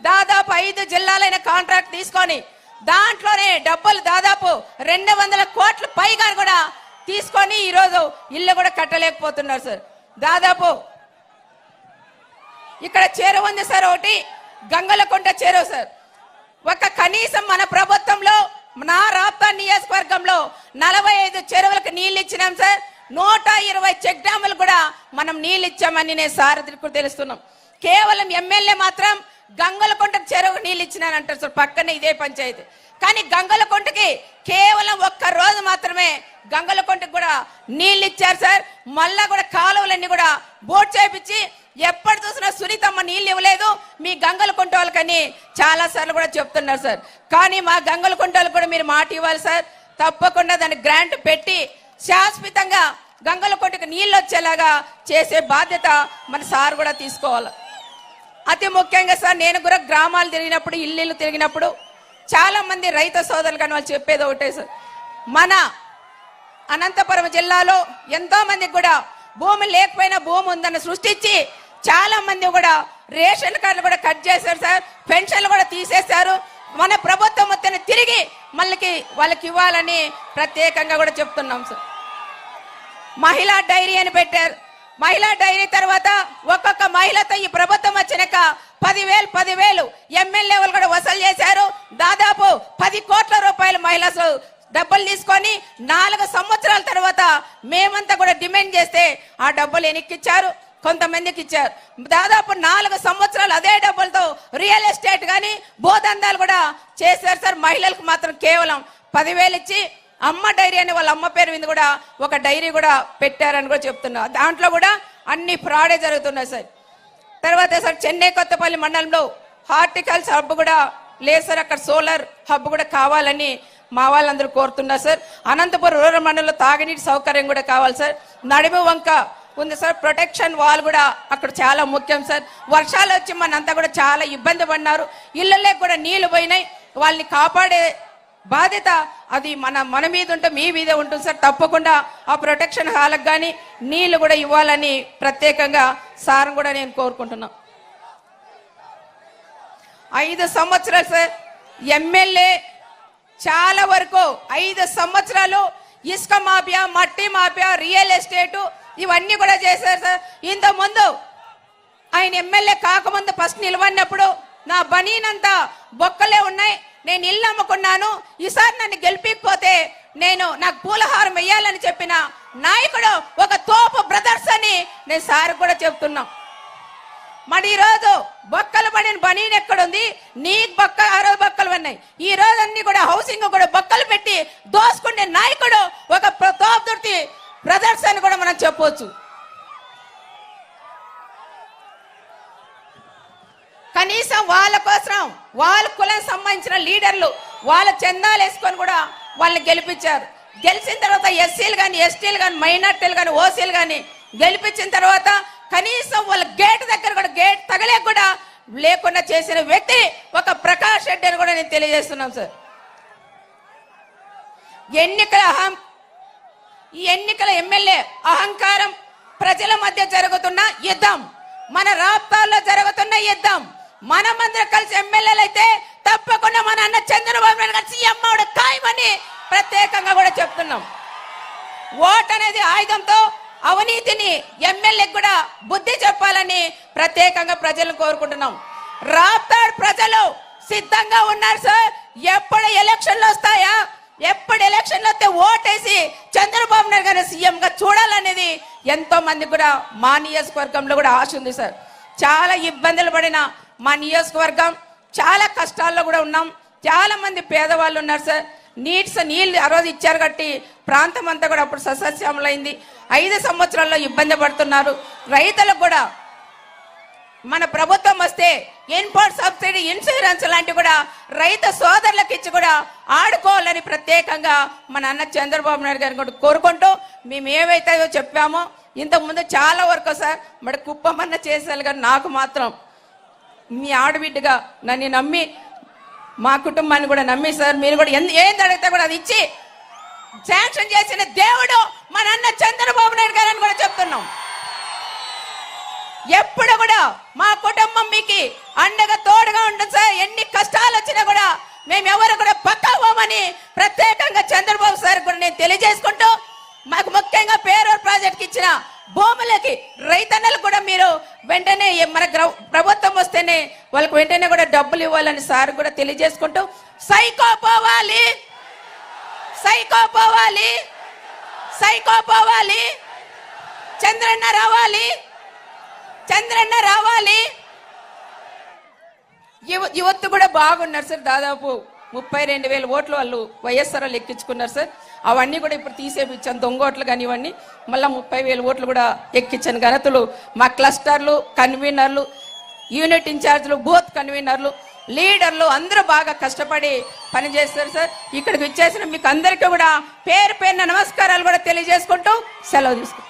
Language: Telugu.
దాదాపు ఐదు జిల్లాలైన కాంట్రాక్ట్ తీసుకొని దాంట్లోనే డబ్బులు దాదాపు రెండు వందల కోట్ల పైగా కూడా తీసుకొని ఈరోజు ఇల్లు కూడా కట్టలేకపోతున్నారు సార్ దాదాపు ఇక్కడ చెరువు ఉంది సార్ ఒకటి. గంగలకుంట చెరువు సార్ ఒక కనీసం మన ప్రభుత్వంలో నా రాప్తా నియోజకవర్గంలో నలభై ఐదు చెరువులకు నీళ్ళు ఇచ్చినాం సార్ నూట ఇరవై చెక్ డ్యాములు కూడా మనం నీళ్ళు ఇచ్చామని నేను సారథికు తెలుస్తున్నాం. కేవలం ఎమ్మెల్యే మాత్రం గంగలకుంట చెరువు నీళ్ళు ఇచ్చినానంటారు సార్ పక్కనే ఇదే పంచాయతీ. కానీ గంగలకొండకి కేవలం ఒక్క రోజు మాత్రమే గంగలకొండకి కూడా నీళ్ళు ఇచ్చారు సార్. మళ్ళా కూడా కాలువలన్నీ కూడా బోట్ చేపించి ఎప్పుడు చూసినా సునీతమ్మ నీళ్ళు ఇవ్వలేదు. మీ గంగల కొంటోళ్ళకని చాలా సార్లు కూడా చెప్తున్నారు సార్. కానీ మా గంగల కొంటోళ్ళు కూడా మీరు మాట ఇవ్వాలి సార్. తప్పకుండా దాన్ని గ్రాంట్ పెట్టి శాశ్వతంగా గంగల నీళ్ళు వచ్చేలాగా చేసే బాధ్యత మన సార్ కూడా తీసుకోవాలి. అతి ముఖ్యంగా సార్ నేను కూడా గ్రామాలు తిరిగినప్పుడు ఇల్లు తిరిగినప్పుడు చాలా మంది రైతు సోదరులు కానీ వాళ్ళు చెప్పేది ఒకటే సార్. మన అనంతపురం జిల్లాలో ఎంతో మందికి కూడా భూమి లేకపోయినా భూమి ఉందని సృష్టించి చాలా మంది కూడా రేషన్ కార్డులు కూడా కట్ చేశారు సార్ పెన్షన్లు కూడా తీసేశారు. మన ప్రభుత్వం మొత్తం తిరిగి మళ్ళీ వాళ్ళకి ఇవ్వాలని ప్రత్యేకంగా కూడా చెప్తున్నాం సార్. మహిళా డైరీ అని పెట్టారు. మహిళా డైరీ తర్వాత ఒక్కొక్క మహిళతో ఈ ప్రభుత్వం వచ్చినాక పదివేలు పదివేలు ఎమ్మెల్యే కూడా వసూలు చేశారు. దాదాపు పది కోట్ల రూపాయలు మహిళలు డబ్బులు తీసుకొని నాలుగు సంవత్సరాల తర్వాత మేమంతా కూడా డిమాండ్ చేస్తే ఆ డబ్బులు వెనక్కిచ్చారు కొంతమందికి ఇచ్చారు. దాదాపు నాలుగు సంవత్సరాలు అదే డబ్బులతో రియల్ ఎస్టేట్ కానీ భూదందాలు కూడా చేశారు సార్. మహిళలకు మాత్రం కేవలం పదివేలు ఇచ్చి అమ్మ డైరీ అని వాళ్ళ అమ్మ పేరు మీద కూడా ఒక డైరీ కూడా పెట్టారని కూడా చెప్తున్నారు దాంట్లో కూడా అన్ని ఫ్రాడే జరుగుతున్నాయి సార్. తర్వాత సార్ చెన్నై కొత్తపల్లి మండలంలో హార్టికల్చర్ హబ్ కూడా లేదు సార్. అక్కడ సోలార్ హబ్ కూడా కావాలని మా వాళ్ళందరూ కోరుతున్నారు సార్. అనంతపురం రూరల్ మండలంలో తాగునీటి సౌకర్యం కూడా కావాలి సార్. నడిమి వంక ఉంది సార్. ప్రొటెక్షన్ వాల్ కూడా అక్కడ చాలా ముఖ్యం సార్. వర్షాలు వచ్చి మనంతా కూడా చాలా ఇబ్బంది పడినారు. ఇళ్ళల్లో కూడా నీళ్ళు పోయినాయి. వాళ్ళని కాపాడే బాధ్యత అది మన మన మీద ఉంటే మీ మీదే ఉంటుంది సార్. తప్పకుండా ఆ ప్రొటెక్షన్ హాలకు కానీ నీళ్ళు కూడా ఇవ్వాలని ప్రత్యేకంగా సార్ కూడా నేను కోరుకుంటున్నా. ఐదు సంవత్సరాలు సార్ ఎమ్మెల్యే చాలా వరకు ఐదు సంవత్సరాలు ఇసుక మాఫియా మట్టి మాఫియా రియల్ ఎస్టేట్ ఇవన్నీ కూడా చేశారు సార్. ఇంత ముందు ఆయన ఎమ్మెల్యే కాకముందు ఫస్ట్ నిలబడినప్పుడు నా బనీనంతా బొక్కలే ఉన్నాయి. నేను ఇల్లు అమ్ముకున్నాను. ఈసారి నన్ను గెలిపికపోతే నేను నాకు పూలహారం వేయాలని చెప్పిన నాయకుడు ఒక తోపు బ్రదర్స్ అని నేను సార్ కూడా చెప్తున్నా. మరి ఈ రోజు బొక్కలు పడిన బనీన్ ఎక్కడుంది? నీ బొక్క ఆ రోజు బొక్కలు ఉన్నాయి ఈ రోజు అన్ని కూడా హౌసింగ్ కూడా బొక్కలు పెట్టి దోసుకునే నాయకుడు ఒక తోపు తోపుదుర్తి బ్రదర్స్ అని కూడా మనం చెప్పవచ్చు కనీసం వాళ్ళ కోసం వాళ్ళ కులం సంబంధించిన లీడర్లు వాళ్ళ చందాలు వేసుకొని కూడా వాళ్ళని గెలిపించారు. గెలిచిన తర్వాత ఎస్సీలు కానీ ఎస్టీలు కానీ మైనార్టీలు కానీ ఓసీలు కానీ గెలిపించిన తర్వాత కనీసం వాళ్ళ గేట్ దగ్గర కూడా గేట్ తగలే కూడా లేకుండా చేసిన వ్యక్తి ఒక ప్రకాష్ రెడ్డి అని కూడా నేను తెలియజేస్తున్నాను సార్. ఎన్నికల అహం ఈ ఎన్నికల ఎమ్మెల్యే అహంకారం ప్రజల మధ్య జరుగుతున్న యుద్ధం. మన రాష్ట్రాల్లో జరుగుతున్న యుద్ధం. మనమందరం కలిసి ఎమ్మెల్యేలు అయితే తప్పకుండా మన అన్న చంద్రబాబు నాయుడు గారు సీఎం అవడం ఖాయమని ప్రత్యేకంగా కూడా చెప్తున్నాం. ఓట్ అనేది ఆయుధంతో అవినీతిని ఎమ్మెల్యేకి కూడా బుద్ధి చెప్పాలని ప్రత్యేకంగా ప్రజలను కోరుకుంటున్నాం. రాప్తాడు ప్రజలు సిద్ధంగా ఉన్నారు సార్. ఎప్పుడు ఎలక్షన్లు వస్తాయా? ఎప్పుడు ఎలక్షన్లు వస్తే ఓటేసి చంద్రబాబు నాయుడు గారిని సీఎంగా చూడాలనేది ఎంతో మంది కూడా మా నియోజకవర్గంలో కూడా ఆశ ఉంది సార్. చాలా ఇబ్బందులు పడిన మా నియోజకవర్గం చాలా కష్టాల్లో కూడా ఉన్నాం. చాలా మంది పేదవాళ్ళు ఉన్నారు సార్. నీట్స్ నీళ్ళు ఆ రోజు ఇచ్చారు కట్టి ప్రాంతం అంతా కూడా అప్పుడు సస్యశ్యామలైంది. ఐదు సంవత్సరాల్లో ఇబ్బంది పడుతున్నారు. రైతులకు కూడా మన ప్రభుత్వం వస్తే ఇన్పుట్ సబ్సిడీ ఇన్సూరెన్స్ లాంటివి కూడా రైతు సోదరులకు ఇచ్చి కూడా ఆడుకోవాలని ప్రత్యేకంగా మన అన్న చంద్రబాబు నాయుడు గారిని కూడా కోరుకుంటూ మేము ఏవైతే చెప్పామో ఇంతకుముందు చాలా వరకు సార్ మరి కుప్పమన్న చేసేయాలి కానీ నాకు మాత్రం మీ ఆడబిడ్డగా నన్ను నమ్మి మా కుటుంబాన్ని కూడా నమ్మి సార్ మీరు కూడా ఏం అడిగితే కూడా అది ఇచ్చి శాంక్షన్ చేసిన దేవుడు మన అన్న చంద్రబాబు నాయుడు గారు అని కూడా చెప్తున్నాం. ఎప్పుడు కూడా మా కుటుంబం మీకు అండగా తోడుగా ఉంటుంది సార్. ఎన్ని కష్టాలు వచ్చినా కూడా మేము ఎవరు కూడా పక్కవ్వమని ప్రత్యేకంగా చంద్రబాబు సార్ కూడా నేను తెలియజేసుకుంటూ మాకు ముఖ్యంగా పేరూరు ప్రాజెక్ట్కి ఇచ్చిన భూములకి రైతన్నలు కూడా మీరు వెంటనే మన ప్రభుత్వం వస్తేనే వాళ్ళకి వెంటనే కూడా డబ్బులు ఇవ్వాలని సార్ కూడా తెలియజేసుకుంటూ సైకో పోవాలి. సైకో పోవాలి. సైకో పోవాలి. చంద్రన్న రావాలి. చంద్రన్న రావాలి. యువత్ కూడా బాగున్నారు సార్ దాదాపు. ముప్పై రెండు వేల ఓట్లు వాళ్ళు వైఎస్ఆర్ వాళ్ళు ఎక్కించుకున్నారు సార్. అవన్నీ కూడా ఇప్పుడు తీసేపించాను దొంగ ఓట్లు కానివ్వండి మళ్ళీ ముప్పై వేల ఓట్లు కూడా ఎక్కించాను. ఘనతలు మా క్లస్టర్లు కన్వీనర్లు యూనిట్ ఇన్ఛార్జ్లు బూత్ కన్వీనర్లు లీడర్లు అందరూ బాగా కష్టపడి పనిచేస్తారు సార్. ఇక్కడికి వచ్చేసిన మీకు అందరికీ కూడా పేరు పేరున నమస్కారాలు కూడా తెలియజేసుకుంటూ సెలవు తీసుకుంటాం